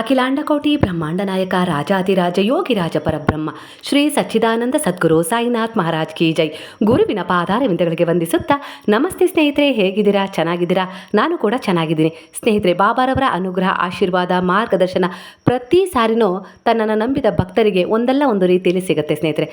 ಅಖಿಲಾಂಡಕೋಟಿ ಬ್ರಹ್ಮಾಂಡ ನಾಯಕ ರಾಜಾದಿರಾಜ ಯೋಗಿರಾಜ ಪರಬ್ರಹ್ಮ, ಶ್ರೀ ಸಚ್ಚಿದಾನಂದ ಸದ್ಗುರು ಸಾಯಿನಾಥ್ ಮಹಾರಾಜ್ ಕಿ ಜೈ. ಗುರುವಿನ ಪಾದಾರವಿಂದಗಳಿಗೆ ವಂದಿಸುತ್ತಾ, ನಮಸ್ತೆ ಸ್ನೇಹಿತರೆ, ಹೇಗಿದ್ದೀರಾ? ಚೆನ್ನಾಗಿದ್ದೀರಾ? ನಾನು ಕೂಡ ಚೆನ್ನಾಗಿದ್ದೀನಿ. ಸ್ನೇಹಿತರೆ, ಬಾಬಾರವರ ಅನುಗ್ರಹ, ಆಶೀರ್ವಾದ, ಮಾರ್ಗದರ್ಶನ ಪ್ರತಿ ಸಾರಿನೂ ತನ್ನನ್ನು ನಂಬಿದ ಭಕ್ತರಿಗೆ ಒಂದಲ್ಲ ಒಂದು ರೀತಿಯಲ್ಲಿ ಸಿಗುತ್ತೆ ಸ್ನೇಹಿತರೆ.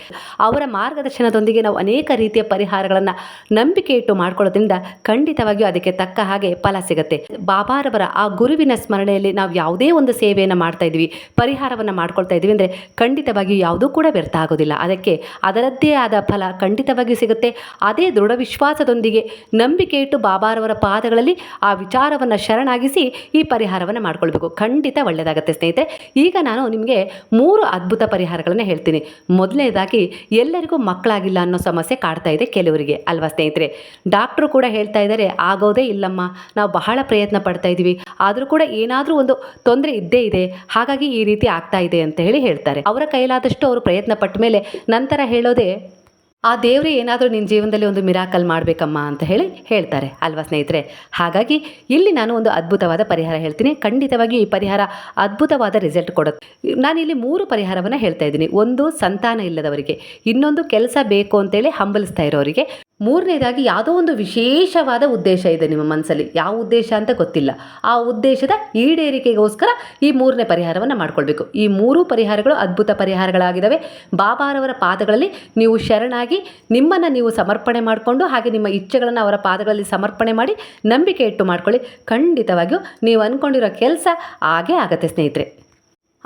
ಅವರ ಮಾರ್ಗದರ್ಶನದೊಂದಿಗೆ ನಾವು ಅನೇಕ ರೀತಿಯ ಪರಿಹಾರಗಳನ್ನು ನಂಬಿಕೆ ಇಟ್ಟು ಮಾಡ್ಕೊಳ್ಳೋದ್ರಿಂದ ಖಂಡಿತವಾಗಿಯೂ ಅದಕ್ಕೆ ತಕ್ಕ ಹಾಗೆ ಫಲ ಸಿಗುತ್ತೆ. ಬಾಬಾರವರ ಆ ಗುರುವಿನ ಸ್ಮರಣೆಯಲ್ಲಿ ನಾವು ಯಾವುದೇ ಒಂದು ಸೇವೆಯನ್ನು ಮಾಡ್ತಾ ಇದ್ವಿ, ಪರಿಹಾರವನ್ನು ಮಾಡ್ಕೊಳ್ತಾ ಇದ್ವಿ ಅಂದರೆ ಖಂಡಿತವಾಗಿಯೂ ಯಾವುದೂ ಕೂಡ ವ್ಯರ್ಥ ಆಗೋದಿಲ್ಲ. ಅದಕ್ಕೆ ಅದರದ್ದೇ ಆದ ಫಲ ಖಂಡಿತವಾಗಿಯೂ ಸಿಗುತ್ತೆ. ಅದೇ ದೃಢ ವಿಶ್ವಾಸದೊಂದಿಗೆ ನಂಬಿಕೆ ಇಟ್ಟು ಬಾಬಾರವರ ಪಾದಗಳಲ್ಲಿ ಆ ವಿಚಾರವನ್ನು ಶರಣಾಗಿಸಿ ಈ ಪರಿಹಾರವನ್ನು ಮಾಡ್ಕೊಳ್ಬೇಕು. ಖಂಡಿತ ಒಳ್ಳೆಯದಾಗುತ್ತೆ ಸ್ನೇಹಿತರೆ. ಈಗ ನಾನು ನಿಮಗೆ ಮೂರು ಅದ್ಭುತ ಪರಿಹಾರಗಳನ್ನು ಹೇಳ್ತೀನಿ. ಮೊದಲನೇದಾಗಿ, ಎಲ್ಲರಿಗೂ ಮಕ್ಕಳಾಗಿಲ್ಲ ಅನ್ನೋ ಸಮಸ್ಯೆ ಕಾಡ್ತಾ ಇದೆ ಕೆಲವರಿಗೆ, ಅಲ್ವಾ ಸ್ನೇಹಿತರೆ? ಡಾಕ್ಟ್ರು ಕೂಡ ಹೇಳ್ತಾ ಇದ್ದಾರೆ, ಆಗೋದೇ ಇಲ್ಲಮ್ಮ. ನಾವು ಬಹಳ ಪ್ರಯತ್ನ ಪಡ್ತಾ ಇದ್ದೀವಿ. ಆದರೂ ಕೂಡ ಏನಾದರೂ ಒಂದು ತೊಂದರೆ ಇದ್ದೇ ಇದೆ ಹಾಗಾಗಿ ಈ ರೀತಿ ಆಗ್ತಾ ಇದೆ ಅಂತ ಹೇಳಿ ಹೇಳ್ತಾರೆ. ಅವರ ಕೈಲಾದಷ್ಟು ಅವರು ಪ್ರಯತ್ನ ಪಟ್ಟ ಮೇಲೆ ನಂತರ ಹೇಳೋದೇ, ಆ ದೇವರೇ, ಏನಾದರೂ ನಿನ್ನ ಜೀವನದಲ್ಲಿ ಒಂದು ಮಿರಾಕಲ್ ಮಾಡಬೇಕಮ್ಮ ಅಂತ ಹೇಳಿ ಹೇಳ್ತಾರೆ. ಅಲ್ವಾ ಸ್ನೇಹಿತರೆ? ಹಾಗಾಗಿ ಇಲ್ಲಿ ನಾನು ಒಂದು ಅದ್ಭುತವಾದ ಪರಿಹಾರ ಹೇಳ್ತೀನಿ. ಖಂಡಿತವಾಗಿ ಈ ಪರಿಹಾರ ಅದ್ಭುತವಾದ ರಿಸಲ್ಟ್ ಕೊಡುತ್ತೆ. ನಾನಿಲ್ಲಿ ಮೂರು ಪರಿಹಾರವನ್ನು ಹೇಳ್ತಾ ಇದ್ದೀನಿ. ಒಂದು, ಸಂತಾನ ಇಲ್ಲದವರಿಗೆ. ಇನ್ನೊಂದು, ಕೆಲಸ ಬೇಕು ಅಂತೇಳಿ ಹಂಬಲಿಸ್ತಾ ಇರೋರಿಗೆ. ಮೂರನೇದಾಗಿ ಯಾವುದೋ ಒಂದು ವಿಶೇಷವಾದ ಉದ್ದೇಶ ಇದೆ ನಿಮ್ಮ ಮನಸ್ಸಲ್ಲಿ. ಯಾವ ಉದ್ದೇಶ ಅಂತ ಗೊತ್ತಿಲ್ಲ. ಆ ಉದ್ದೇಶದ ಈಡೇರಿಕೆಗೋಸ್ಕರ ಈ ಮೂರನೇ ಪರಿಹಾರವನ್ನು ಮಾಡಿಕೊಳ್ಬೇಕು. ಈ ಮೂರು ಪರಿಹಾರಗಳು ಅದ್ಭುತ ಪರಿಹಾರಗಳಾಗಿದ್ದಾವೆ ಬಾಬಾರವರ ಪಾದಗಳಲ್ಲಿ ನೀವು ಶರಣಾಗಿ ನಿಮ್ಮನ್ನು ನೀವು ಸಮರ್ಪಣೆ ಮಾಡಿಕೊಂಡು ಹಾಗೆ ನಿಮ್ಮ ಇಚ್ಛೆಗಳನ್ನು ಅವರ ಪಾದಗಳಲ್ಲಿ ಸಮರ್ಪಣೆ ಮಾಡಿ ನಂಬಿಕೆ ಇಟ್ಟು ಮಾಡ್ಕೊಳ್ಳಿ. ಖಂಡಿತವಾಗಿಯೂ ನೀವು ಅಂದ್ಕೊಂಡಿರೋ ಕೆಲಸ ಆಗೇ ಆಗತ್ತೆ ಸ್ನೇಹಿತರೆ.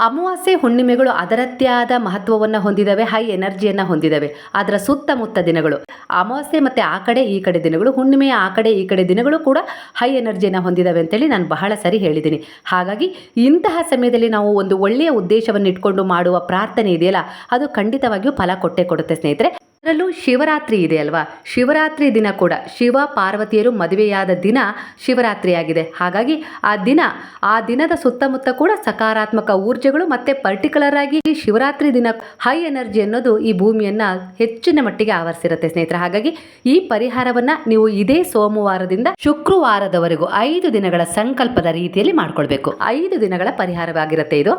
ಅಮಾವಾಸ್ಯೆ ಹುಣ್ಣಿಮೆಗಳು ಅದರದ್ದೇ ಆದ ಮಹತ್ವವನ್ನು ಹೊಂದಿದವೆ ಹೈ ಎನರ್ಜಿಯನ್ನು ಹೊಂದಿದವೆ. ಅದರ ಸುತ್ತಮುತ್ತ ದಿನಗಳು. ಅಮಾವಾಸ್ಯೆ ಮತ್ತು ಆ ಕಡೆ, ಈ ಕಡೆ ದಿನಗಳು, ಹುಣ್ಣಿಮೆಯ ಆ ಕಡೆ, ಈ ಕಡೆ ದಿನಗಳು ಕೂಡ ಹೈ ಎನರ್ಜಿಯನ್ನು ಹೊಂದಿದವೆ ಅಂತೇಳಿ ನಾನು ಬಹಳ ಸರಿ ಹೇಳಿದ್ದೀನಿ ಹಾಗಾಗಿ ಇಂತಹ ಸಮಯದಲ್ಲಿ ನಾವು ಒಂದು ಒಳ್ಳೆಯ ಉದ್ದೇಶವನ್ನು ಇಟ್ಕೊಂಡು ಮಾಡುವ ಪ್ರಾರ್ಥನೆ ಇದೆಯಲ್ಲ, ಅದು ಖಂಡಿತವಾಗಿಯೂ ಫಲ ಕೊಟ್ಟೇ ಕೊಡುತ್ತೆ ಸ್ನೇಹಿತರೆ. ಅದರಲ್ಲೂ ಶಿವರಾತ್ರಿ ಇದೆ ಅಲ್ವಾ? ಶಿವರಾತ್ರಿ ದಿನ ಕೂಡ ಶಿವ ಪಾರ್ವತಿಯರು ಮದುವೆಯಾದ ದಿನ ಶಿವರಾತ್ರಿಯಾಗಿದೆ. ಹಾಗಾಗಿ ಆ ದಿನ, ಆ ದಿನದ ಸುತ್ತಮುತ್ತ ಕೂಡ ಸಕಾರಾತ್ಮಕ ಊರ್ಜೆಗಳು ಮತ್ತು ಪರ್ಟಿಕ್ಯುಲರ್ ಆಗಿ ಶಿವರಾತ್ರಿ ದಿನ ಹೈ ಎನರ್ಜಿ ಅನ್ನೋದು ಈ ಭೂಮಿಯನ್ನು ಹೆಚ್ಚಿನ ಮಟ್ಟಿಗೆ ಆವರಿಸಿರುತ್ತೆ ಸ್ನೇಹಿತರೆ. ಹಾಗಾಗಿ ಈ ಪರಿಹಾರವನ್ನು ನೀವು ಇದೇ ಸೋಮವಾರದಿಂದ ಶುಕ್ರವಾರದವರೆಗೂ ಐದು ದಿನಗಳ ಸಂಕಲ್ಪದ ರೀತಿಯಲ್ಲಿ ಮಾಡ್ಕೊಳ್ಬೇಕು. ಐದು ದಿನಗಳ ಪರಿಹಾರವಾಗಿರುತ್ತೆ ಇದು.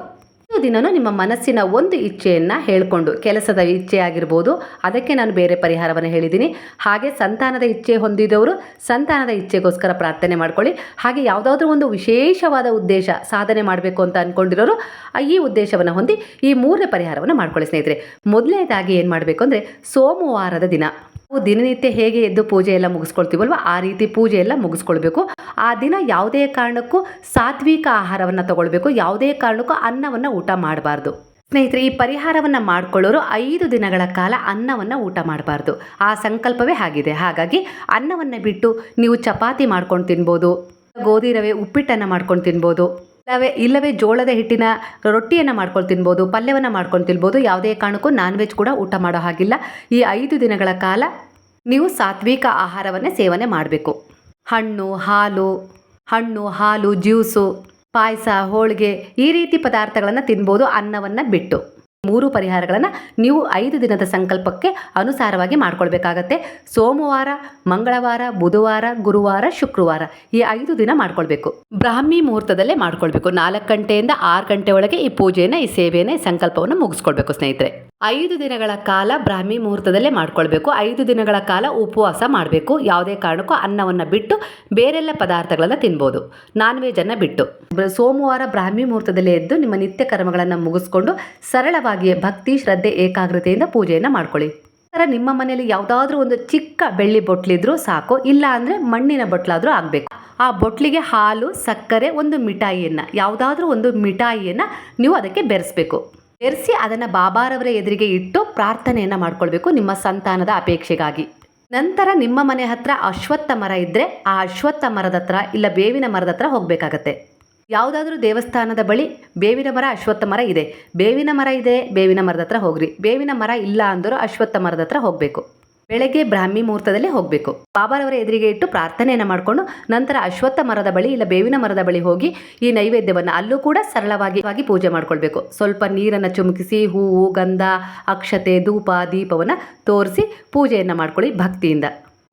ದಿನನೂ ನಿಮ್ಮ ಮನಸ್ಸಿನ ಒಂದು ಇಚ್ಛೆಯನ್ನು ಹೇಳಿಕೊಂಡು ಕೆಲಸದ ಇಚ್ಛೆ ಆಗಿರ್ಬೋದು, ಅದಕ್ಕೆ ನಾನು ಬೇರೆ ಪರಿಹಾರವನ್ನು ಹೇಳಿದ್ದೀನಿ. ಹಾಗೆ ಸಂತಾನದ ಇಚ್ಛೆ ಹೊಂದಿದವರು ಸಂತಾನದ ಇಚ್ಛೆಗೋಸ್ಕರ ಪ್ರಾರ್ಥನೆ ಮಾಡ್ಕೊಳ್ಳಿ. ಹಾಗೆ ಯಾವುದಾದ್ರೂ ಒಂದು ವಿಶೇಷವಾದ ಉದ್ದೇಶ ಸಾಧನೆ ಮಾಡಬೇಕು ಅಂತ ಅಂದ್ಕೊಂಡಿರೋರು ಈ ಉದ್ದೇಶವನ್ನು ಹೊಂದಿ ಈ ಮೂರನೇ ಪರಿಹಾರವನ್ನು ಮಾಡ್ಕೊಳ್ಳಿ ಸ್ನೇಹಿತರೆ. ಮೊದಲನೇದಾಗಿ ಏನು ಮಾಡಬೇಕು ಅಂದರೆ ಸೋಮವಾರದ ದಿನ. ನಾವು ದಿನನಿತ್ಯ ಹೇಗೆ ಎದ್ದು ಪೂಜೆ ಎಲ್ಲ ಮುಗಿಸ್ಕೊಳ್ತೀವಲ್ವ? ಆ ರೀತಿ ಪೂಜೆ ಎಲ್ಲ ಮುಗಿಸ್ಕೊಳ್ಬೇಕು. ಆ ದಿನ ಯಾವುದೇ ಕಾರಣಕ್ಕೂ ಸಾತ್ವಿಕ ಆಹಾರವನ್ನು ತಗೊಳ್ಬೇಕು. ಯಾವುದೇ ಕಾರಣಕ್ಕೂ ಅನ್ನವನ್ನು ಊಟ ಮಾಡಬಾರ್ದು. ಸ್ನೇಹಿತರೆ, ಈ ಪರಿಹಾರವನ್ನು ಮಾಡಿಕೊಳ್ಳೋರು ಐದು ದಿನಗಳ ಕಾಲ ಅನ್ನವನ್ನು ಊಟ ಮಾಡಬಾರ್ದು. ಆ ಸಂಕಲ್ಪವೇ ಆಗಿದೆ ಹಾಗಾಗಿ ಅನ್ನವನ್ನು ಬಿಟ್ಟು ನೀವು ಚಪಾತಿ ಮಾಡ್ಕೊಂಡು ತಿನ್ಬೋದು, ಗೋಧಿ ರವೆ ಉಪ್ಪಿಟ್ಟನ್ನು ಮಾಡ್ಕೊಂಡು ತಿನ್ಬೋದು. ಇಲ್ಲವೇ ಇಲ್ಲವೇ ಜೋಳದ ಹಿಟ್ಟಿನ ರೊಟ್ಟಿಯನ್ನು ಮಾಡ್ಕೊಂಡು ತಿನ್ಬೋದು, ಪಲ್ಯವನ್ನು ಮಾಡ್ಕೊಂಡು ತಿನ್ಬೋದು, ಯಾವುದೇ ಕಾರಣಕ್ಕೂ ನಾನ್ ವೆಜ್ ಕೂಡ ಊಟ ಮಾಡೋ ಹಾಗಿಲ್ಲ. ಈ ಐದು ದಿನಗಳ ಕಾಲ ನೀವು ಸಾತ್ವಿಕ ಆಹಾರವನ್ನೇ ಸೇವನೆ ಮಾಡಬೇಕು. ಹಣ್ಣು, ಹಾಲು ಹಣ್ಣು, ಹಾಲು, ಜ್ಯೂಸು, ಪಾಯಸ, ಹೋಳಿಗೆ ಈ ರೀತಿ ಪದಾರ್ಥಗಳನ್ನು ತಿನ್ಬೋದು ಅನ್ನವನ್ನು ಬಿಟ್ಟು. ಮೂರು ಪರಿಹಾರಗಳನ್ನು ನೀವು ಐದು ದಿನದ ಸಂಕಲ್ಪಕ್ಕೆ ಅನುಸಾರವಾಗಿ ಮಾಡ್ಕೊಳ್ಬೇಕಾಗತ್ತೆ. ಸೋಮವಾರ, ಮಂಗಳವಾರ, ಬುಧವಾರ, ಗುರುವಾರ, ಶುಕ್ರವಾರ ಈ ಐದು ದಿನ ಮಾಡ್ಕೊಳ್ಬೇಕು. ಬ್ರಾಹ್ಮಿ ಮುಹೂರ್ತದಲ್ಲೇ ಮಾಡ್ಕೊಳ್ಬೇಕು. ನಾಲ್ಕು ಗಂಟೆಯಿಂದ ಆರು ಗಂಟೆ ಒಳಗೆ ಈ ಪೂಜೆಯನ್ನು, ಈ ಸೇವೆಯನ್ನು, ಈ ಸಂಕಲ್ಪವನ್ನು ಮುಗಿಸ್ಕೊಳ್ಬೇಕು ಸ್ನೇಹಿತರೆ. ಐದು ದಿನಗಳ ಕಾಲ ಬ್ರಾಹ್ಮಿ ಮುಹೂರ್ತದಲ್ಲೇ ಮಾಡ್ಕೊಳ್ಬೇಕು. ಐದು ದಿನಗಳ ಕಾಲ ಉಪವಾಸ ಮಾಡಬೇಕು. ಯಾವುದೇ ಕಾರಣಕ್ಕೂ ಅನ್ನವನ್ನು ಬಿಟ್ಟು ಬೇರೆಲ್ಲ ಪದಾರ್ಥಗಳನ್ನು ತಿನ್ಬೋದು. ನಾನ್ ವೆಜ್ ಅನ್ನು ಬಿಟ್ಟು ಸೋಮವಾರ ಬ್ರಾಹ್ಮಿ ಮುಹೂರ್ತದಲ್ಲೇ ಎದ್ದು ನಿಮ್ಮ ನಿತ್ಯ ಕರ್ಮಗಳನ್ನು ಮುಗಿಸ್ಕೊಂಡು ಸರಳವಾಗಿಯೇ ಭಕ್ತಿ, ಶ್ರದ್ಧೆ, ಏಕಾಗ್ರತೆಯಿಂದ ಪೂಜೆಯನ್ನು ಮಾಡ್ಕೊಳ್ಳಿ. ಥರ ನಿಮ್ಮ ಮನೆಯಲ್ಲಿ ಯಾವುದಾದ್ರೂ ಒಂದು ಚಿಕ್ಕ ಬೆಳ್ಳಿ ಬೊಟ್ಲಿದ್ರೂ ಸಾಕು, ಇಲ್ಲ ಅಂದರೆ ಮಣ್ಣಿನ ಬೊಟ್ಲಾದರೂ ಆಗಬೇಕು. ಆ ಬೊಟ್ಲಿಗೆ ಹಾಲು, ಸಕ್ಕರೆ, ಒಂದು ಮಿಠಾಯಿಯನ್ನು, ಯಾವುದಾದ್ರೂ ಒಂದು ಮಿಠಾಯಿಯನ್ನು ನೀವು ಅದಕ್ಕೆ ಬೆರೆಸ್ಬೇಕು. ಬೆರೆಸಿ ಅದನ್ನು ಬಾಬಾರವರ ಎದುರಿಗೆ ಇಟ್ಟು ಪ್ರಾರ್ಥನೆಯನ್ನು ಮಾಡ್ಕೊಳ್ಬೇಕು ನಿಮ್ಮ ಸಂತಾನದ ಅಪೇಕ್ಷೆಗಾಗಿ. ನಂತರ ನಿಮ್ಮ ಮನೆ ಹತ್ರ ಅಶ್ವತ್ಥ ಮರ ಇದ್ದರೆ ಆ ಅಶ್ವತ್ಥ ಮರದ ಹತ್ರ ಇಲ್ಲ ಬೇವಿನ ಮರದ ಹತ್ರ ಹೋಗಬೇಕಾಗತ್ತೆ. ಯಾವುದಾದ್ರೂ ದೇವಸ್ಥಾನದ ಬಳಿ ಬೇವಿನ ಮರ, ಅಶ್ವತ್ಥ ಮರ ಇದೆ. ಬೇವಿನ ಮರ ಇದೆ, ಬೇವಿನ ಮರದ ಹತ್ರ ಹೋಗ್ರಿ. ಬೇವಿನ ಮರ ಇಲ್ಲ ಅಂದರೂ ಅಶ್ವತ್ಥ ಮರದ ಹತ್ರ ಹೋಗಬೇಕು. ಬೆಳಗ್ಗೆ ಬ್ರಾಹ್ಮಿ ಮುಹೂರ್ತದಲ್ಲಿ ಹೋಗಬೇಕು. ಬಾಬಾರವರ ಎದುರಿಗೆ ಇಟ್ಟು ಪ್ರಾರ್ಥನೆಯನ್ನು ಮಾಡಿಕೊಂಡು ನಂತರ ಅಶ್ವತ್ಥ ಮರದ ಬಳಿ ಇಲ್ಲ ಬೇವಿನ ಮರದ ಬಳಿ ಹೋಗಿ ಈ ನೈವೇದ್ಯವನ್ನು ಅಲ್ಲೂ ಕೂಡ ಸರಳವಾಗಿ ವಾಗಿ ಪೂಜೆ ಮಾಡಿಕೊಳ್ಬೇಕು. ಸ್ವಲ್ಪ ನೀರನ್ನು ಚುಮುಕಿಸಿ ಹೂವು, ಗಂಧ, ಅಕ್ಷತೆ, ಧೂಪ, ದೀಪವನ್ನು ತೋರಿಸಿ ಪೂಜೆಯನ್ನು ಮಾಡ್ಕೊಳ್ಳಿ ಭಕ್ತಿಯಿಂದ.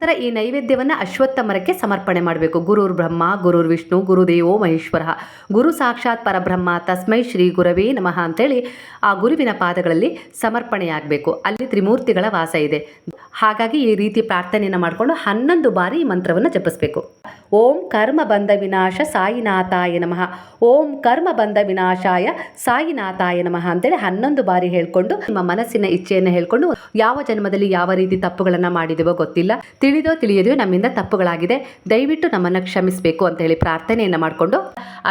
ನಂತರ ಈ ನೈವೇದ್ಯವನ್ನು ಅಶ್ವತ್ಥ ಮರಕ್ಕೆ ಸಮರ್ಪಣೆ ಮಾಡಬೇಕು. ಗುರುರ್ ಬ್ರಹ್ಮ, ಗುರುರ್ ವಿಷ್ಣು, ಗುರುದೇವೋ ಮಹೇಶ್ವರ. ಗುರು ಸಾಕ್ಷಾತ್ ಪರಬ್ರಹ್ಮ, ತಸ್ಮೈ ಶ್ರೀ ಗುರವೇ ನಮಃ ಅಂತೇಳಿ ಆ ಗುರುವಿನ ಪಾದಗಳಲ್ಲಿ ಸಮರ್ಪಣೆಯಾಗಬೇಕು. ಅಲ್ಲಿ ತ್ರಿಮೂರ್ತಿಗಳ ವಾಸ ಇದೆ. ಹಾಗಾಗಿ ಈ ರೀತಿ ಪ್ರಾರ್ಥನೆಯನ್ನು ಮಾಡಿಕೊಂಡು ಹನ್ನೊಂದು ಬಾರಿ ಈ ಮಂತ್ರವನ್ನು ಜಪಿಸಬೇಕು. ಓಂ ಕರ್ಮ ಬಂಧ ವಿನಾಶ ಸಾಯಿನಾಥಾಯ ನಮಃ. ಓಂ ಕರ್ಮ ಬಂಧ ವಿನಾಶಾಯ ಸಾಯಿನಾಥಾಯ ನಮಃ ಅಂತೇಳಿ ಹನ್ನೊಂದು ಬಾರಿ ಹೇಳ್ಕೊಂಡು ನಿಮ್ಮ ಮನಸ್ಸಿನ ಇಚ್ಛೆಯನ್ನು ಹೇಳ್ಕೊಂಡು ಯಾವ ಜನ್ಮದಲ್ಲಿ ಯಾವ ರೀತಿ ತಪ್ಪುಗಳನ್ನು ಮಾಡಿದೆವೋ ಗೊತ್ತಿಲ್ಲ. ತಿಳಿದೋ ತಿಳಿಯದೆಯೋ ನಮ್ಮಿಂದ ತಪ್ಪುಗಳಾಗಿದೆ. ದಯವಿಟ್ಟು ನಮ್ಮನ್ನು ಕ್ಷಮಿಸಬೇಕು ಅಂತ ಹೇಳಿ ಪ್ರಾರ್ಥನೆಯನ್ನು ಮಾಡಿಕೊಂಡು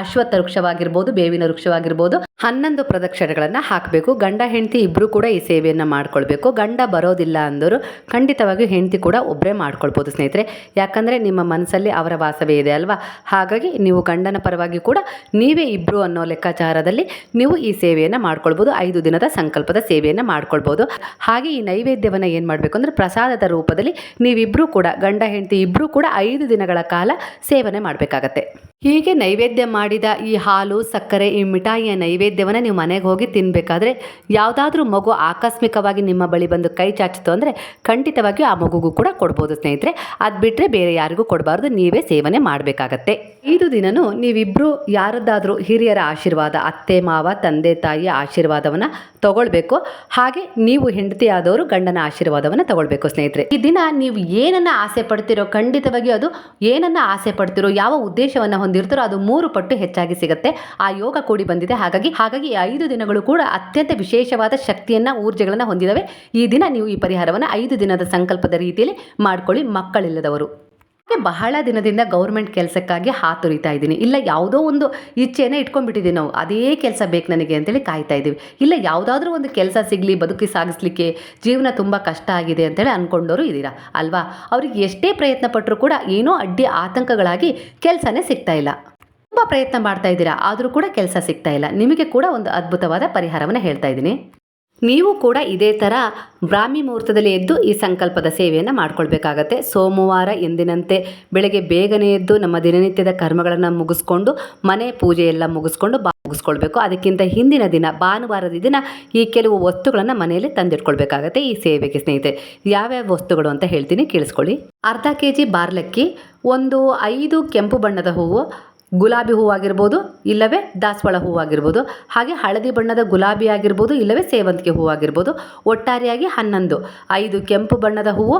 ಅಶ್ವತ್ಥ ವೃಕ್ಷವಾಗಿರ್ಬೋದು, ಬೇವಿನ ವೃಕ್ಷವಾಗಿರ್ಬೋದು, ಹನ್ನೊಂದು ಪ್ರದಕ್ಷಿಣೆಗಳನ್ನು ಹಾಕಬೇಕು. ಗಂಡ, ಹೆಂಡತಿ ಇಬ್ಬರು ಕೂಡ ಈ ಸೇವೆಯನ್ನು ಮಾಡ್ಕೊಳ್ಬೇಕು. ಗಂಡ ಬರೋದಿಲ್ಲ ಅಂದರು ಖಂಡಿತವಾಗಿಯೂ ಹೆಂಡತಿ ಕೂಡ ಒಬ್ಬರೇ ಮಾಡ್ಕೊಳ್ಬೋದು ಸ್ನೇಹಿತರೆ. ಯಾಕಂದರೆ ನಿಮ್ಮ ಮನಸ್ಸಲ್ಲಿ ಅವರ ವಾಸವೇ ಇದೆ ಅಲ್ವಾ? ಹಾಗಾಗಿ ನೀವು ಗಂಡನ ಪರವಾಗಿ ಕೂಡ ನೀವೇ ಇಬ್ಬರು ಅನ್ನೋ ಲೆಕ್ಕಾಚಾರದಲ್ಲಿ ನೀವು ಈ ಸೇವೆಯನ್ನು ಮಾಡ್ಕೊಳ್ಬೋದು. ಐದು ದಿನದ ಸಂಕಲ್ಪದ ಸೇವೆಯನ್ನು ಮಾಡ್ಕೊಳ್ಬೋದು. ಹಾಗೆ ಈ ನೈವೇದ್ಯವನ್ನು ಏನು ಮಾಡಬೇಕು ಅಂದರೆ ಪ್ರಸಾದದ ರೂಪದಲ್ಲಿ ನೀವಿಬ್ಬರೂ ಕೂಡ ಗಂಡ, ಹೆಂಡತಿ ಇಬ್ಬರೂ ಕೂಡ ಐದು ದಿನಗಳ ಕಾಲ ಸೇವನೆ ಮಾಡಬೇಕಾಗತ್ತೆ. ಹೀಗೆ ನೈವೇದ್ಯ ಮಾಡಿದ ಈ ಹಾಲು, ಸಕ್ಕರೆ, ಈ ಮಿಠಾಯಿಯ ನೈವೇದ್ಯವನ್ನು ನೀವು ಮನೆಗೆ ಹೋಗಿ ತಿನ್ನಬೇಕಾದ್ರೆ ಯಾವುದಾದ್ರೂ ಮಗು ಆಕಸ್ಮಿಕವಾಗಿ ನಿಮ್ಮ ಬಳಿ ಬಂದು ಕೈ ಚಾಚಿತು ಅಂದರೆ ಖಂಡಿತವಾಗಿಯೂ ಆ ಮಗುಗೂ ಕೂಡ ಕೊಡ್ಬೋದು ಸ್ನೇಹಿತರೆ. ಅದು ಬಿಟ್ಟರೆ ಬೇರೆ ಯಾರಿಗೂ ಕೊಡಬಾರ್ದು, ನೀವೇ ಸೇವನೆ ಮಾಡಬೇಕಾಗತ್ತೆ. ಐದು ದಿನನೂ ನೀವಿಬ್ಬರು ಯಾರದ್ದಾದರೂ ಹಿರಿಯರ ಆಶೀರ್ವಾದ, ಅತ್ತೆ, ಮಾವ, ತಂದೆ, ತಾಯಿಯ ಆಶೀರ್ವಾದವನ್ನು ತಗೊಳ್ಬೇಕು. ಹಾಗೆ ನೀವು ಹೆಂಡತಿಯಾದವರು ಗಂಡನ ಆಶೀರ್ವಾದವನ್ನು ತಗೊಳ್ಬೇಕು ಸ್ನೇಹಿತರೆ. ಈ ದಿನ ನೀವು ಏನನ್ನ ಆಸೆ ಪಡ್ತಿರೋ ಖಂಡಿತವಾಗಿಯೂ ಅದು ಏನನ್ನ ಆಸೆ ಪಡ್ತಿರೋ, ಯಾವ ಉದ್ದೇಶವನ್ನು ಹೊಂದಿರ್ತಾರೋ ಅದು ಮೂರು ಪಟ್ಟು ಹೆಚ್ಚಾಗಿ ಸಿಗುತ್ತೆ. ಆ ಯೋಗ ಕೂಡಿ ಬಂದಿದೆ. ಹಾಗಾಗಿ ಹಾಗಾಗಿ ಈ ಐದು ದಿನಗಳು ಕೂಡ ಅತ್ಯಂತ ವಿಶೇಷವಾದ ಶಕ್ತಿಯನ್ನ, ಊರ್ಜೆಗಳನ್ನು ಹೊಂದಿದವೆ. ಈ ದಿನ ನೀವು ಈ ಪರಿಹಾರವನ್ನು ಐದು ದಿನದ ಸಂಕಲ್ಪದ ರೀತಿಯಲ್ಲಿ ಮಾಡ್ಕೊಳ್ಳಿ ಮಕ್ಕಳಿಲ್ಲದವರು. ಬಹಳ ದಿನದಿಂದ ಗೌರ್ಮೆಂಟ್ ಕೆಲಸಕ್ಕಾಗಿ ಹಾತೊರಿತಾ ಇದ್ದೀನಿ. ಇಲ್ಲ, ಯಾವುದೋ ಒಂದು ಇಚ್ಛೆನೇ ಇಟ್ಕೊಂಡ್ಬಿಟ್ಟಿದ್ದೀವಿ ನಾವು. ಅದೇ ಕೆಲಸ ಬೇಕು ನನಗೆ ಅಂತೇಳಿ ಕಾಯ್ತಾ ಇದ್ದೀವಿ. ಇಲ್ಲ, ಯಾವುದಾದ್ರೂ ಒಂದು ಕೆಲಸ ಸಿಗಲಿ, ಬದುಕಿ ಸಾಗಿಸ್ಲಿಕ್ಕೆ ಜೀವನ ತುಂಬ ಕಷ್ಟ ಆಗಿದೆ ಅಂತೇಳಿ ಅಂದ್ಕೊಂಡವರು ಇದ್ದೀರಾ? ಅಲ್ವಾ? ಅವ್ರಿಗೆ ಎಷ್ಟೇ ಪ್ರಯತ್ನ ಪಟ್ಟರೂ ಕೂಡ ಏನೋ ಅಡ್ಡಿ ಆತಂಕಗಳಾಗಿ ಕೆಲಸನೇ ಸಿಗ್ತಾ ಇಲ್ಲ. ತುಂಬ ಪ್ರಯತ್ನ ಮಾಡ್ತಾ ಇದ್ದೀರಾ? ಆದರೂ ಕೂಡ ಕೆಲಸ ಸಿಗ್ತಾ ಇಲ್ಲ. ನಿಮಗೆ ಕೂಡ ಒಂದು ಅದ್ಭುತವಾದ ಪರಿಹಾರವನ್ನು ಹೇಳ್ತಾ ಇದ್ದೀನಿ. ನೀವು ಕೂಡ ಇದೇ ಥರ ಬ್ರಾಹ್ಮಿ ಮುಹೂರ್ತದಲ್ಲಿ ಎದ್ದು ಈ ಸಂಕಲ್ಪದ ಸೇವೆಯನ್ನು ಮಾಡ್ಕೊಳ್ಬೇಕಾಗತ್ತೆ. ಸೋಮವಾರ ಎಂದಿನಂತೆ ಬೆಳಗ್ಗೆ ಬೇಗನೆ ಎದ್ದು ನಮ್ಮ ದಿನನಿತ್ಯದ ಕರ್ಮಗಳನ್ನು ಮುಗಿಸ್ಕೊಂಡು, ಮನೆ ಪೂಜೆ ಎಲ್ಲ ಮುಗಿಸ್ಕೊಂಡು ಬಾ ಮುಗಿಸ್ಕೊಳ್ಬೇಕು. ಅದಕ್ಕಿಂತ ಹಿಂದಿನ ದಿನ, ಭಾನುವಾರದ ದಿನ ಈ ಕೆಲವು ವಸ್ತುಗಳನ್ನು ಮನೆಯಲ್ಲಿ ತಂದಿಟ್ಕೊಳ್ಬೇಕಾಗತ್ತೆ ಈ ಸೇವೆಗೆ ಸ್ನೇಹಿತರೆ. ಯಾವ್ಯಾವ ವಸ್ತುಗಳು ಅಂತ ಹೇಳ್ತೀನಿ ಕೇಳಿಸ್ಕೊಳ್ಳಿ. ಅರ್ಧ ಕೆ ಜಿ ಬಾರ್ಲಕ್ಕಿ, ಒಂದು ಐದು ಕೆಂಪು ಬಣ್ಣದ ಹೂವು ಗುಲಾಬಿ ಹೂವಾಗಿರ್ಬೋದು ಇಲ್ಲವೇ ದಾಸವಾಳ ಹೂವಾಗಿರ್ಬೋದು ಹಾಗೆ ಹಳದಿ ಬಣ್ಣದ ಗುಲಾಬಿ ಆಗಿರ್ಬೋದು, ಇಲ್ಲವೇ ಸೇವಂತಿಗೆ ಹೂವಾಗಿರ್ಬೋದು ಒಟ್ಟಾರೆಯಾಗಿ ಹನ್ನೊಂದು. ಐದು ಕೆಂಪು ಬಣ್ಣದ ಹೂವು,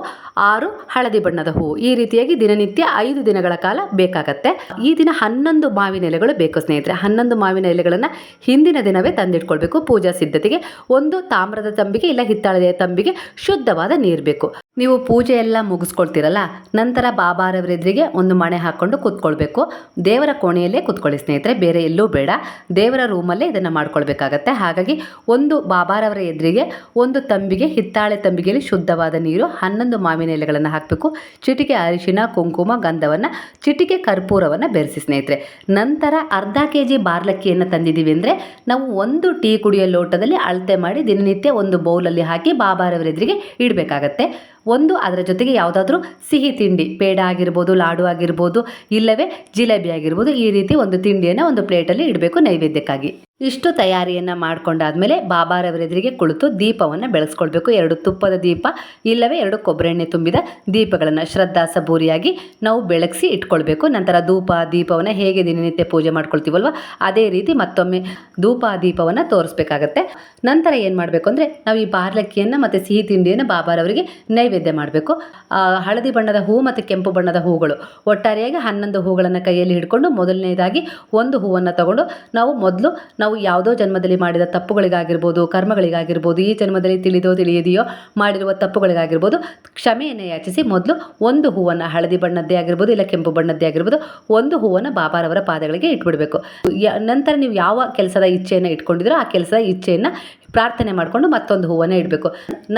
ಆರು ಹಳದಿ ಬಣ್ಣದ ಹೂವು. ಈ ರೀತಿಯಾಗಿ ದಿನನಿತ್ಯ ಐದು ದಿನಗಳ ಕಾಲ ಬೇಕಾಗತ್ತೆ. ಈ ದಿನ ಹನ್ನೊಂದು ಮಾವಿನ ಎಲೆಗಳು ಬೇಕು ಸ್ನೇಹಿತರೆ. ಹನ್ನೊಂದು ಮಾವಿನ ಎಲೆಗಳನ್ನು ಹಿಂದಿನ ದಿನವೇ ತಂದಿಟ್ಕೊಳ್ಬೇಕು ಪೂಜಾ ಸಿದ್ಧತೆಗೆ. ಒಂದು ತಾಮ್ರದ ತಂಬಿಗೆ ಇಲ್ಲ ಹಿತ್ತಾಳೆಯ ತಂಬಿಗೆ ಶುದ್ಧವಾದ ನೀರು ಬೇಕು. ನೀವು ಪೂಜೆ ಎಲ್ಲ ಮುಗಿಸ್ಕೊಳ್ತೀರಲ್ಲ, ನಂತರ ಬಾಬಾರವರ ಎದುರಿಗೆ ಒಂದು ಮಣೆ ಹಾಕ್ಕೊಂಡು ಕೂತ್ಕೊಳ್ಬೇಕು. ದೇವರ ಕೋಣೆಯಲ್ಲೇ ಕೂತ್ಕೊಳ್ಳಿ ಸ್ನೇಹಿತರೆ, ಬೇರೆ ಎಲ್ಲೂ ಬೇಡ. ದೇವರ ರೂಮಲ್ಲೇ ಇದನ್ನು ಮಾಡ್ಕೊಳ್ಬೇಕಾಗತ್ತೆ. ಹಾಗಾಗಿ ಒಂದು ಬಾಬಾರವರ ಎದುರಿಗೆ, ಒಂದು ತಂಬಿಗೆ, ಹಿತ್ತಾಳೆ ತಂಬಿಗೆಯಲ್ಲಿ ಶುದ್ಧವಾದ ನೀರು, ಹನ್ನೊಂದು ಮಾವಿನ ಎಲೆಗಳನ್ನು ಹಾಕಬೇಕು. ಚಿಟಿಕೆ ಅರಿಶಿನ ಕುಂಕುಮ, ಗಂಧವನ್ನು, ಚಿಟಿಕೆ ಕರ್ಪೂರವನ್ನು ಬೆರೆಸಿ ಸ್ನೇಹಿತರೆ. ನಂತರ ಅರ್ಧ ಕೆ ಜಿ ಬಾರ್ಲಕ್ಕಿಯನ್ನು ತಂದಿದ್ದೀವಿ ಅಂದರೆ, ನಾವು ಒಂದು ಟೀ ಕುಡಿಯೋ ಲೋಟದಲ್ಲಿ ಅಳತೆ ಮಾಡಿ ದಿನನಿತ್ಯ ಒಂದು ಬೌಲಲ್ಲಿ ಹಾಕಿ ಬಾಬಾರವರ ಎದುರಿಗೆ ಇಡಬೇಕಾಗತ್ತೆ. ಒಂದು, ಅದರ ಜೊತೆಗೆ ಯಾವುದಾದ್ರೂ ಸಿಹಿ ತಿಂಡಿ, ಪೇಡ ಆಗಿರ್ಬೋದು, ಲಾಡು ಆಗಿರ್ಬೋದು, ಇಲ್ಲವೇ ಜಿಲೇಬಿ ಆಗಿರ್ಬೋದು, ಈ ರೀತಿ ಒಂದು ತಿಂಡಿಯನ್ನು ಒಂದು ಪ್ಲೇಟಲ್ಲಿ ಇಡಬೇಕು ನೈವೇದ್ಯಕ್ಕಾಗಿ. ಇಷ್ಟು ತಯಾರಿಯನ್ನು ಮಾಡ್ಕೊಂಡಾದ್ಮೇಲೆ ಬಾಬಾರವರ ಎದುರಿಗೆ ಕುಳಿತು ದೀಪವನ್ನು ಬೆಳೆಸ್ಕೊಳ್ಬೇಕು. ಎರಡು ತುಪ್ಪದ ದೀಪ, ಇಲ್ಲವೇ ಎರಡು ಕೊಬ್ಬರೆಣ್ಣೆ ತುಂಬಿದ ದೀಪಗಳನ್ನು ಶ್ರದ್ಧಾ ಸಬೂರಿಯಾಗಿ ನಾವು ಬೆಳಗಿಸಿ ಇಟ್ಕೊಳ್ಬೇಕು. ನಂತರ ಧೂಪ, ದೀಪವನ್ನು ಹೇಗೆ ದಿನನಿತ್ಯ ಪೂಜೆ ಮಾಡ್ಕೊಳ್ತೀವಲ್ವ, ಅದೇ ರೀತಿ ಮತ್ತೊಮ್ಮೆ ಧೂಪ, ದೀಪವನ್ನು ತೋರಿಸ್ಬೇಕಾಗತ್ತೆ. ನಂತರ ಏನು ಮಾಡಬೇಕು ಅಂದರೆ, ನಾವು ಈ ಬಾರ್ಲಕ್ಕಿಯನ್ನು ಮತ್ತು ಸಿಹಿ ತಿಂಡಿಯನ್ನು ಬಾಬಾರವರಿಗೆ ನೈವೇದ್ಯ ಮಾಡಬೇಕು. ಹಳದಿ ಬಣ್ಣದ ಹೂ ಮತ್ತು ಕೆಂಪು ಬಣ್ಣದ ಹೂಗಳು. ಒಟ್ಟಾರೆಯಾಗಿ ಹನ್ನೊಂದು ಹೂಗಳನ್ನು ಕೈಯಲ್ಲಿ ಹಿಡ್ಕೊಂಡು ಮೊದಲನೇದಾಗಿ ಒಂದು ಹೂವನ್ನು ತಗೊಂಡು ನಾವು ಮೊದಲು ನಾವು ಯಾವುದೋ ಜನ್ಮದಲ್ಲಿ ಮಾಡಿದ ತಪ್ಪುಗಳಿಗಾಗಿರ್ಬೋದು, ಕರ್ಮಗಳಿಗಾಗಿರ್ಬೋದು, ಈ ಜನ್ಮದಲ್ಲಿ ತಿಳಿದೋ ತಿಳಿಯದೆಯೋ ಮಾಡಿರುವ ತಪ್ಪುಗಳಿಗಾಗಿರ್ಬೋದು ಕ್ಷಮೆಯನ್ನು ಯಾಚಿಸಿ ಮೊದಲು ಒಂದು ಹೂವನ್ನು ಹಳದಿ ಬಣ್ಣದ್ದೇ ಆಗಿರ್ಬೋದು, ಇಲ್ಲ ಕೆಂಪು ಬಣ್ಣದ್ದೇ ಆಗಿರ್ಬೋದು, ಒಂದು ಹೂವನ್ನು ಬಾಬಾರವರ ಪಾದಗಳಿಗೆ ಇಟ್ಬಿಡಬೇಕು. ನಂತರ ನೀವು ಯಾವ ಕೆಲಸದ ಇಚ್ಛೆಯನ್ನು ಇಟ್ಕೊಂಡಿದ್ರೋ ಆ ಕೆಲಸದ ಇಚ್ಛೆಯನ್ನು ಪ್ರಾರ್ಥನೆ ಮಾಡಿಕೊಂಡು ಮತ್ತೊಂದು ಹೂವನ್ನು ಇಡಬೇಕು.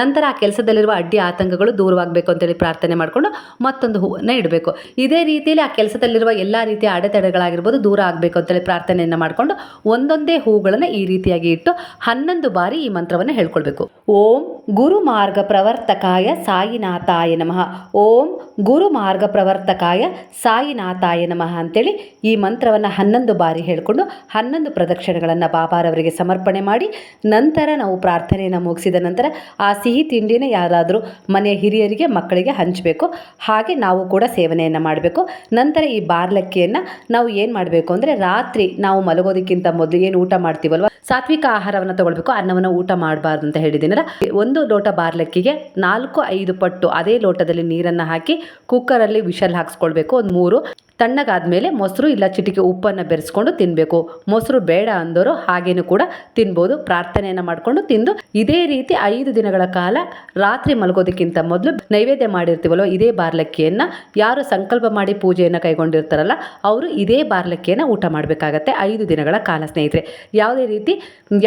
ನಂತರ ಆ ಕೆಲಸದಲ್ಲಿರುವ ಅಡ್ಡಿ ಆತಂಕಗಳು ದೂರವಾಗಬೇಕು ಅಂತೇಳಿ ಪ್ರಾರ್ಥನೆ ಮಾಡಿಕೊಂಡು ಮತ್ತೊಂದು ಹೂವನ್ನು ಇಡಬೇಕು. ಇದೇ ರೀತಿಯಲ್ಲಿ ಆ ಕೆಲಸದಲ್ಲಿರುವ ಎಲ್ಲ ರೀತಿಯ ಅಡೆತಡೆಗಳಾಗಿರ್ಬೋದು ದೂರ ಆಗಬೇಕು ಅಂತೇಳಿ ಪ್ರಾರ್ಥನೆಯನ್ನು ಮಾಡಿಕೊಂಡು ಒಂದೊಂದೇ ಹೂಗಳನ್ನು ಈ ರೀತಿಯಾಗಿ ಇಟ್ಟು ಹನ್ನೊಂದು ಬಾರಿ ಈ ಮಂತ್ರವನ್ನು ಹೇಳ್ಕೊಳ್ಬೇಕು. ಓಂ ಗುರು ಮಾರ್ಗ ಪ್ರವರ್ತಕಾಯ ಸಾಯಿನಾಥಾಯ ನಮಃ. ಓಂ ಗುರು ಮಾರ್ಗ ಪ್ರವರ್ತಕಾಯ ಸಾಯಿನಾಥಾಯ ನಮಃ ಅಂತೇಳಿ ಈ ಮಂತ್ರವನ್ನು ಹನ್ನೊಂದು ಬಾರಿ ಹೇಳಿಕೊಂಡು ಹನ್ನೊಂದು ಪ್ರದಕ್ಷಿಣೆಗಳನ್ನು ಬಾಬಾರವರಿಗೆ ಸಮರ್ಪಣೆ ಮಾಡಿ ನಂತರ ನಂತರ ನಾವು ಪ್ರಾರ್ಥನೆಯನ್ನು ಮುಗಿಸಿದ ನಂತರ ಆ ಸಿಹಿ ತಿಂಡಿನ ಯಾರಾದರೂ ಮನೆಯ ಹಿರಿಯರಿಗೆ, ಮಕ್ಕಳಿಗೆ ಹಂಚಬೇಕು. ಹಾಗೆ ನಾವು ಕೂಡ ಸೇವನೆಯನ್ನು ಮಾಡಬೇಕು. ನಂತರ ಈ ಬಾರ್ಲಕ್ಕಿಯನ್ನು ನಾವು ಏನು ಮಾಡಬೇಕು ಅಂದರೆ ರಾತ್ರಿ ನಾವು ಮಲಗೋದಕ್ಕಿಂತ ಮೊದಲು ಏನು ಊಟ ಮಾಡ್ತೀವಲ್ವ? ಸಾತ್ವಿಕ ಆಹಾರವನ್ನು ತಗೊಳ್ಬೇಕು. ಅನ್ನವನ್ನು ಊಟ ಮಾಡಬಾರ್ದು ಅಂತ ಹೇಳಿದ್ದೀನಲ್ಲ. ಒಂದು ಲೋಟ ಬಾರ್ಲಕ್ಕಿಗೆ ನಾಲ್ಕು, ಐದು ಪಟ್ಟು ಅದೇ ಲೋಟದಲ್ಲಿ ನೀರನ್ನು ಹಾಕಿ ಕುಕ್ಕರಲ್ಲಿ ವಿಷಲ್ ಹಾಕ್ಸ್ಕೊಳ್ಬೇಕು. ಒಂದು ಮೂರು. ತಣ್ಣಗಾದ್ಮೇಲೆ ಮೊಸರು ಇಲ್ಲ ಚಿಟಿಕೆ ಉಪ್ಪನ್ನು ಬೆರೆಸ್ಕೊಂಡು ತಿನ್ನಬೇಕು ಮೊಸರು ಬೇಡ ಅಂದವರು ಹಾಗೇನು ಕೂಡ ತಿನ್ಬೋದು. ಪ್ರಾರ್ಥನೆಯನ್ನು ಮಾಡಿಕೊಂಡು ತಿಂದು ಇದೇ ರೀತಿ ಐದು ದಿನಗಳ ಕಾಲ ರಾತ್ರಿ ಮಲಗೋದಕ್ಕಿಂತ ಮೊದಲು ನೈವೇದ್ಯ ಮಾಡಿರ್ತೀವಲ್ವ, ಇದೇ ಬಾರ್ಲಕ್ಕಿಯನ್ನು, ಯಾರು ಸಂಕಲ್ಪ ಮಾಡಿ ಪೂಜೆಯನ್ನು ಕೈಗೊಂಡಿರ್ತಾರಲ್ಲ, ಅವರು ಇದೇ ಬಾರ್ಲಕ್ಕಿಯನ್ನು ಊಟ ಮಾಡಬೇಕಾಗತ್ತೆ ಐದು ದಿನಗಳ ಕಾಲ, ಸ್ನೇಹಿತರೆ. ಯಾವುದೇ ರೀತಿ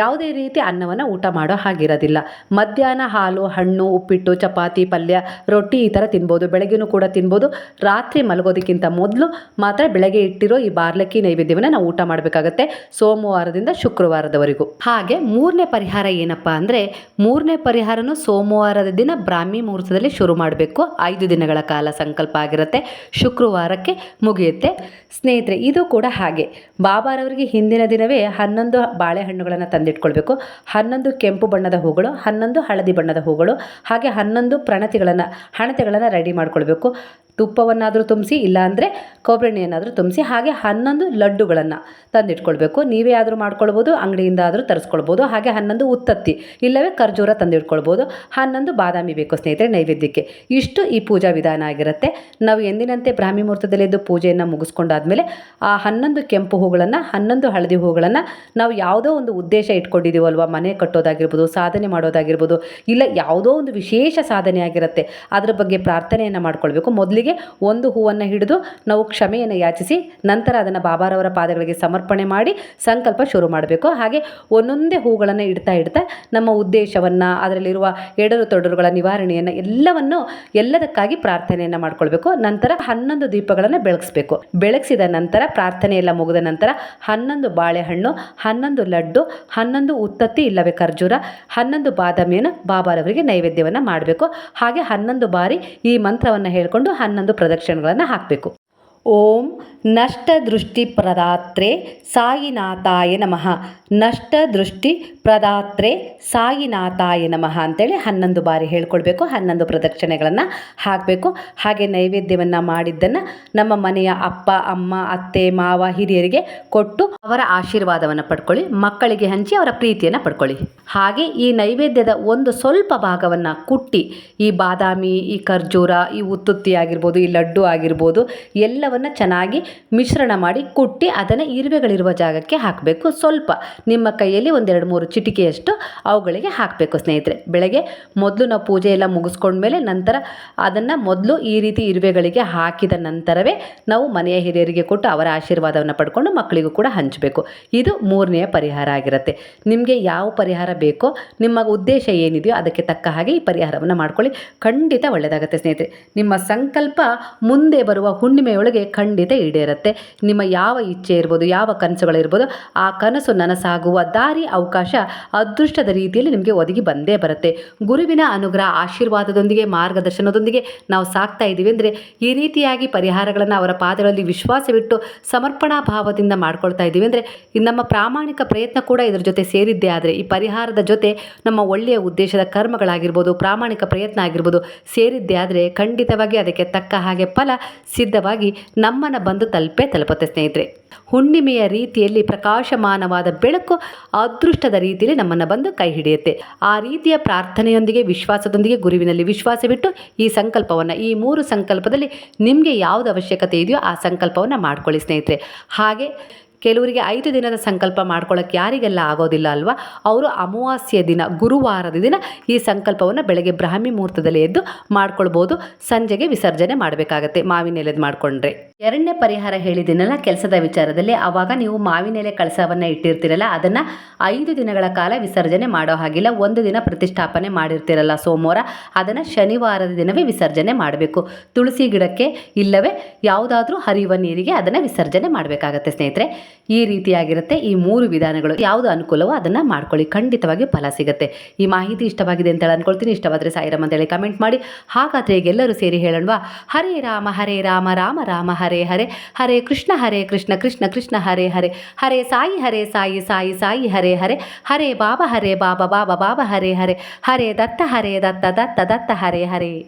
ಯಾವುದೇ ರೀತಿ ಅನ್ನವನ್ನು ಊಟ ಮಾಡೋ ಹಾಗಿರೋದಿಲ್ಲ. ಮಧ್ಯಾಹ್ನ ಹಾಲು, ಹಣ್ಣು, ಉಪ್ಪಿಟ್ಟು, ಚಪಾತಿ, ಪಲ್ಯ, ರೊಟ್ಟಿ ಈ ಥರ ತಿನ್ಬೋದು. ಬೆಳಗ್ಗೆನೂ ಕೂಡ ತಿನ್ಬೋದು. ರಾತ್ರಿ ಮಲಗೋದಕ್ಕಿಂತ ಮೊದಲು ಮಾತ್ರ ಬೆಳಗ್ಗೆ ಇಟ್ಟಿರೋ ಈ ಬಾರ್ಲಕ್ಕಿ ನೈವೇದ್ಯವನ್ನು ನಾವು ಊಟ ಮಾಡಬೇಕಾಗತ್ತೆ ಸೋಮವಾರದಿಂದ ಶುಕ್ರವಾರದವರೆಗೂ. ಹಾಗೆ ಮೂರನೇ ಪರಿಹಾರ ಏನಪ್ಪ ಅಂದರೆ ಮೂರನೇ ಪರಿಹಾರನೂ ಸೋಮವಾರದ ದಿನ ಬ್ರಾಹ್ಮಿ ಮುಹೂರ್ತದಲ್ಲಿ ಶುರು ಮಾಡಬೇಕು. ಐದು ದಿನಗಳ ಕಾಲ ಸಂಕಲ್ಪ ಆಗಿರುತ್ತೆ. ಶುಕ್ರವಾರಕ್ಕೆ ಮುಗಿಯುತ್ತೆ. ಸ್ನೇಹಿತರೆ, ಇದು ಕೂಡ ಹಾಗೆ. ಬಾಬಾರವರಿಗೆ ಹಿಂದಿನ ದಿನವೇ ಹನ್ನೊಂದು ಬಾಳೆಹಣ್ಣುಗಳನ್ನು ತಂದಿಟ್ಕೊಳ್ಬೇಕು. ಹನ್ನೊಂದು ಕೆಂಪು ಬಣ್ಣದ ಹೂಗಳು, ಹನ್ನೊಂದು ಹಳದಿ ಬಣ್ಣದ ಹೂಗಳು, ಹಾಗೆ ಹನ್ನೊಂದು ಪ್ರಣತಿಗಳನ್ನು, ಹಣತೆಗಳನ್ನು ರೆಡಿ ಮಾಡ್ಕೊಳ್ಬೇಕು. ತುಪ್ಪವನ್ನಾದರೂ ತುಂಬಿಸಿ, ಇಲ್ಲಾಂದರೆ ಕೊಬ್ಬರಿ ಎಣ್ಣೆಯನ್ನಾದರೂ ತುಂಬಿಸಿ, ಹಾಗೆ ಹನ್ನೊಂದು ಲಡ್ಡುಗಳನ್ನು ತಂದಿಟ್ಕೊಳ್ಬೇಕು. ನೀವೇ ಆದರೂ ಮಾಡ್ಕೊಳ್ಬೋದು, ಅಂಗಡಿಯಿಂದ ಆದರೂ ತರಿಸ್ಕೊಳ್ಬೋದು, ಹಾಗೆ ಹನ್ನೊಂದು ಉತ್ತತ್ತಿ, ಇಲ್ಲವೇ ಖರ್ಜೂರ ತಂದಿಟ್ಕೊಳ್ಬೋದು. ಹನ್ನೊಂದು ಬಾದಾಮಿ ಬೇಕು ಸ್ನೇಹಿತರೆ ನೈವೇದ್ಯಕ್ಕೆ. ಇಷ್ಟು ಈ ಪೂಜಾ ವಿಧಾನ ಆಗಿರುತ್ತೆ. ನಾವು ಎಂದಿನಂತೆ ಬ್ರಾಹ್ಮಿ ಮುಹೂರ್ತದಲ್ಲಿದ್ದು ಪೂಜೆಯನ್ನು ಮುಗಿಸ್ಕೊಂಡಾದ್ಮೇಲೆ ಆ ಹನ್ನೊಂದು ಕೆಂಪು ಹೂಗಳನ್ನು, ಹನ್ನೊಂದು ಹಳದಿ ಹೂಗಳನ್ನು ನಾವು ಯಾವುದೋ ಒಂದು ಉದ್ದೇಶ ಇಟ್ಕೊಂಡಿದ್ದೀವಲ್ವ ಮನೆ ಕಟ್ಟೋದಾಗಿರ್ಬೋದು, ಸಾಧನೆ ಮಾಡೋದಾಗಿರ್ಬೋದು, ಇಲ್ಲ ಯಾವುದೋ ಒಂದು ವಿಶೇಷ ಸಾಧನೆ ಆಗಿರುತ್ತೆ. ಅದರ ಬಗ್ಗೆ ಪ್ರಾರ್ಥನೆಯನ್ನು ಮಾಡ್ಕೊಳ್ಬೇಕು. ಮೊದಲಿಗೆ ಒಂದು ಹೂವನ್ನು ಹಿಡಿದು ನಾವು ಕ್ಷಮೆಯನ್ನು ಯಾಚಿಸಿ ನಂತರ ಅದನ್ನು ಬಾಬಾರವರ ಪಾದಗಳಿಗೆ ಸಮರ್ಪಣೆ ಮಾಡಿ ಸಂಕಲ್ಪ ಶುರು ಮಾಡಬೇಕು. ಹಾಗೆ ಒಂದೊಂದೇ ಹೂಗಳನ್ನು ಇಡ್ತಾ ಇಡ್ತಾ ನಮ್ಮ ಉದ್ದೇಶವನ್ನು, ಅದರಲ್ಲಿರುವ ಎಡರು ತೊಡರುಗಳ ನಿವಾರಣೆಯನ್ನು ಎಲ್ಲವನ್ನು ಎಲ್ಲದಕ್ಕಾಗಿ ಪ್ರಾರ್ಥನೆಯನ್ನು ಮಾಡ್ಕೊಳ್ಬೇಕು. ನಂತರ ಹನ್ನೊಂದು ದೀಪಗಳನ್ನು ಬೆಳಗಿಸಬೇಕು. ಬೆಳಗಿಸಿದ ನಂತರ ಪ್ರಾರ್ಥನೆ ಎಲ್ಲ ಮುಗಿದ ನಂತರ ಹನ್ನೊಂದು ಬಾಳೆಹಣ್ಣು, ಹನ್ನೊಂದು ಲಡ್ಡು, ಹನ್ನೊಂದು ಉತ್ತತ್ತಿ ಇಲ್ಲವೇ ಖರ್ಜೂರ, ಹನ್ನೊಂದು ಬಾದಾಮಿಯನ್ನು ಬಾಬಾರವರಿಗೆ ನೈವೇದ್ಯವನ್ನು ಮಾಡಬೇಕು. ಹಾಗೆ ಹನ್ನೊಂದು ಬಾರಿ ಈ ಮಂತ್ರವನ್ನು ಹೇಳಿಕೊಂಡು ಹನ್ನೊಂದು ಪ್ರದಕ್ಷಿಣೆಗಳನ್ನು ಹಾಕಬೇಕು. ಓಂ ನಷ್ಟ ದೃಷ್ಟಿ ಪ್ರದಾತ್ರೆ ಸಾಯಿನಾಥಾಯ ನಮಃ. ನಷ್ಟ ದೃಷ್ಟಿ ಪ್ರದಾತ್ರೆ ಸಾಯಿನಾಥಾಯ ನಮಃ ಅಂತೇಳಿ ಹನ್ನೊಂದು ಬಾರಿ ಹೇಳ್ಕೊಳ್ಬೇಕು ಹನ್ನೊಂದು ಪ್ರದಕ್ಷಿಣೆಗಳನ್ನು ಹಾಕಬೇಕು. ಹಾಗೆ ನೈವೇದ್ಯವನ್ನು ಮಾಡಿದ್ದನ್ನು ನಮ್ಮ ಮನೆಯ ಅಪ್ಪ, ಅಮ್ಮ, ಅತ್ತೆ, ಮಾವ, ಹಿರಿಯರಿಗೆ ಕೊಟ್ಟು ಅವರ ಆಶೀರ್ವಾದವನ್ನು ಪಡ್ಕೊಳ್ಳಿ, ಮಕ್ಕಳಿಗೆ ಹಂಚಿ ಅವರ ಪ್ರೀತಿಯನ್ನು ಪಡ್ಕೊಳ್ಳಿ. ಹಾಗೆ ಈ ನೈವೇದ್ಯದ ಒಂದು ಸ್ವಲ್ಪ ಭಾಗವನ್ನು ಕುಟ್ಟಿ, ಈ ಬಾದಾಮಿ, ಈ ಖರ್ಜೂರ, ಈ ಉತ್ತುತ್ತಿ ಆಗಿರ್ಬೋದು ಈ ಲಡ್ಡು ಆಗಿರ್ಬೋದು, ಎಲ್ಲವನ್ನು ಚೆನ್ನಾಗಿ ಮಿಶ್ರಣ ಮಾಡಿ ಕುಟ್ಟಿ ಅದನ್ನು ಇರುವೆಗಳಿರುವ ಜಾಗಕ್ಕೆ ಹಾಕಬೇಕು. ಸ್ವಲ್ಪ ನಿಮ್ಮ ಕೈಯಲ್ಲಿ ಒಂದೆರಡು ಮೂರು ಚಿಟಿಕೆಯಷ್ಟು ಅವುಗಳಿಗೆ ಹಾಕಬೇಕು ಸ್ನೇಹಿತರೆ. ಬೆಳಗ್ಗೆ ಮೊದಲು ನಾವು ಪೂಜೆ ಎಲ್ಲ ಮುಗಿಸ್ಕೊಂಡ್ಮೇಲೆ ನಂತರ ಅದನ್ನು ಮೊದಲು ಈ ರೀತಿ ಇರುವೆಗಳಿಗೆ ಹಾಕಿದ ನಂತರವೇ ನಾವು ಮನೆಯ ಹಿರಿಯರಿಗೆ ಕೊಟ್ಟು ಅವರ ಆಶೀರ್ವಾದವನ್ನು ಪಡ್ಕೊಂಡು ಮಕ್ಕಳಿಗೂ ಕೂಡ ಹಂಚಬೇಕು. ಇದು ಮೂರನೆಯ ಪರಿಹಾರ ಆಗಿರುತ್ತೆ. ನಿಮಗೆ ಯಾವ ಪರಿಹಾರ ಬೇಕೋ, ನಿಮ್ಮ ಉದ್ದೇಶ ಏನಿದೆಯೋ ಅದಕ್ಕೆ ತಕ್ಕ ಹಾಗೆ ಈ ಪರಿಹಾರವನ್ನು ಮಾಡ್ಕೊಳ್ಳಿ. ಖಂಡಿತ ಒಳ್ಳೆಯದಾಗುತ್ತೆ ಸ್ನೇಹಿತರೆ. ನಿಮ್ಮ ಸಂಕಲ್ಪ ಮುಂದೆ ಬರುವ ಹುಣ್ಣಿಮೆಯೊಳಗೆ ಖಂಡಿತ ಈಡೇರುತ್ತೆ. ನಿಮ್ಮ ಯಾವ ಇಚ್ಛೆ ಇರ್ಬೋದು, ಯಾವ ಕನಸುಗಳಿರ್ಬೋದು, ಆ ಕನಸು ನನಸಾಗುವ ದಾರಿ, ಅವಕಾಶ ಅದೃಷ್ಟದ ರೀತಿಯಲ್ಲಿ ನಿಮಗೆ ಒದಗಿ ಬಂದೇ ಬರುತ್ತೆ. ಗುರುವಿನ ಅನುಗ್ರಹ, ಆಶೀರ್ವಾದದೊಂದಿಗೆ, ಮಾರ್ಗದರ್ಶನದೊಂದಿಗೆ ನಾವು ಸಾಕ್ತಾ ಇದ್ದೀವಿ ಅಂದರೆ ಈ ರೀತಿಯಾಗಿ ಪರಿಹಾರಗಳನ್ನು ಅವರ ಪಾದಗಳಲ್ಲಿ ವಿಶ್ವಾಸವಿಟ್ಟು ಸಮರ್ಪಣಾ ಭಾವದಿಂದ ಮಾಡ್ಕೊಳ್ತಾ ಇದ್ದೀವಿ ಅಂದರೆ ನಮ್ಮ ಪ್ರಾಮಾಣಿಕ ಪ್ರಯತ್ನ ಕೂಡ ಇದರ ಜೊತೆ ಸೇರಿದ್ದೇ ಆದರೆ ಈ ಪರಿಹಾರದ ಜೊತೆ ನಮ್ಮ ಒಳ್ಳೆಯ ಉದ್ದೇಶದ ಕರ್ಮಗಳಾಗಿರ್ಬೋದು, ಪ್ರಾಮಾಣಿಕ ಪ್ರಯತ್ನ ಆಗಿರ್ಬೋದು ಸೇರಿದ್ದೇ ಆದರೆ ಖಂಡಿತವಾಗಿ ಅದಕ್ಕೆ ತಕ್ಕ ಹಾಗೆ ಫಲ ಸಿದ್ಧವಾಗಿ ನಮ್ಮನ್ನು ಬಂದು ತಲುಪೇ ತಲುಪುತ್ತೆ ಸ್ನೇಹಿತರೆ. ಹುಣ್ಣಿಮೆಯ ರೀತಿಯಲ್ಲಿ ಪ್ರಕಾಶಮಾನವಾದ ಬೆಳಕು ಅದೃಷ್ಟದ ರೀತಿಯಲ್ಲಿ ನಮ್ಮನ್ನು ಬಂದು ಕೈ ಹಿಡಿಯುತ್ತೆ. ಆ ರೀತಿಯ ಪ್ರಾರ್ಥನೆಯೊಂದಿಗೆ, ವಿಶ್ವಾಸದೊಂದಿಗೆ, ಗುರುವಿನಲ್ಲಿ ವಿಶ್ವಾಸವಿಟ್ಟು ಈ ಸಂಕಲ್ಪವನ್ನು, ಈ ಮೂರು ಸಂಕಲ್ಪದಲ್ಲಿ ನಿಮಗೆ ಯಾವುದು ಅವಶ್ಯಕತೆ ಇದೆಯೋ ಆ ಸಂಕಲ್ಪವನ್ನು ಮಾಡ್ಕೊಳ್ಳಿ ಸ್ನೇಹಿತರೆ. ಹಾಗೆ ಕೆಲವರಿಗೆ ಐದು ದಿನದ ಸಂಕಲ್ಪ ಮಾಡ್ಕೊಳ್ಳೋಕ್ಕೆ ಯಾರಿಗೆಲ್ಲ ಆಗೋದಿಲ್ಲ ಅಲ್ವಾ? ಅವರು ಅಮಾವಾಸ್ಯ ದಿನ, ಗುರುವಾರದ ದಿನ ಈ ಸಂಕಲ್ಪವನ್ನು ಬೆಳಗ್ಗೆ ಬ್ರಾಹ್ಮಿ ಮುಹೂರ್ತದಲ್ಲಿ ಎದ್ದು ಮಾಡ್ಕೊಳ್ಬೋದು. ಸಂಜೆಗೆ ವಿಸರ್ಜನೆ ಮಾಡಬೇಕಾಗತ್ತೆ. ಮಾವಿನ ಎಲೆದು ಮಾಡಿಕೊಂಡ್ರೆ. ಎರಡನೇ ಪರಿಹಾರ ಹೇಳಿದ್ದೀನಲ್ಲ, ಕೆಲಸದ ವಿಚಾರದಲ್ಲಿ. ಆವಾಗ ನೀವು ಮಾವಿನ ಎಲೆ ಕಳಸವನ್ನು ಇಟ್ಟಿರ್ತೀರಲ್ಲ, ಅದನ್ನು ಐದು ದಿನಗಳ ಕಾಲ ವಿಸರ್ಜನೆ ಮಾಡೋ ಹಾಗಿಲ್ಲ. ಒಂದು ದಿನ ಪ್ರತಿಷ್ಠಾಪನೆ ಮಾಡಿರ್ತೀರಲ್ಲ ಸೋಮವಾರ, ಅದನ್ನು ಶನಿವಾರದ ದಿನವೇ ವಿಸರ್ಜನೆ ಮಾಡಬೇಕು. ತುಳಸಿ ಗಿಡಕ್ಕೆ ಇಲ್ಲವೇ, ಯಾವುದಾದ್ರೂ ಹರಿಯುವ ನೀರಿಗೆ ಅದನ್ನು ವಿಸರ್ಜನೆ ಮಾಡಬೇಕಾಗತ್ತೆ ಸ್ನೇಹಿತರೆ. ಈ ರೀತಿಯಾಗಿರುತ್ತೆ ಈ ಮೂರು ವಿಧಾನಗಳು. ಯಾವುದು ಅನುಕೂಲವೋ ಅದನ್ನು ಮಾಡ್ಕೊಳ್ಳಿ. ಖಂಡಿತವಾಗಿ ಫಲ ಸಿಗುತ್ತೆ. ಈ ಮಾಹಿತಿ ಇಷ್ಟವಾಗಿದೆ ಅಂತ ಹೇಳಿ ಅನ್ಕೊಳ್ತೀನಿ. ಇಷ್ಟವಾದರೆ ಸಾಯಿರಾಮ್ ಅಂತೇಳಿ ಕಮೆಂಟ್ ಮಾಡಿ. ಹಾಗಾದರೆ ಎಲ್ಲರೂ ಸೇರಿ ಹೇಳೋಣವಾ? ಹರೇ ರಾಮ ಹರೇ ರಾಮ ರಾಮ ರಾಮ, ಹರೇ ಹರೇ. ಹರೇ ಕೃಷ್ಣ ಹರೇ ಕೃಷ್ಣ ಕೃಷ್ಣ ಕೃಷ್ಣ, ಹರೇ ಹರೇ. ಹರೇ ಸಾಯಿ ಹರೇ ಸಾಯಿ ಸಾಯಿ ಸಾಯಿ, ಹರೇ ಹರೇ. ಹರೇ ಬಾಬಾ ಹರೇ ಬಾಬಾ ಬಾಬಾ ಬಾಬಾ, ಹರೇ ಹರೇ. ಹರೇ ದತ್ತ ಹರೇ ದತ್ತ ದತ್ತ ದತ್ತ, ಹರೇ ಹರೇ.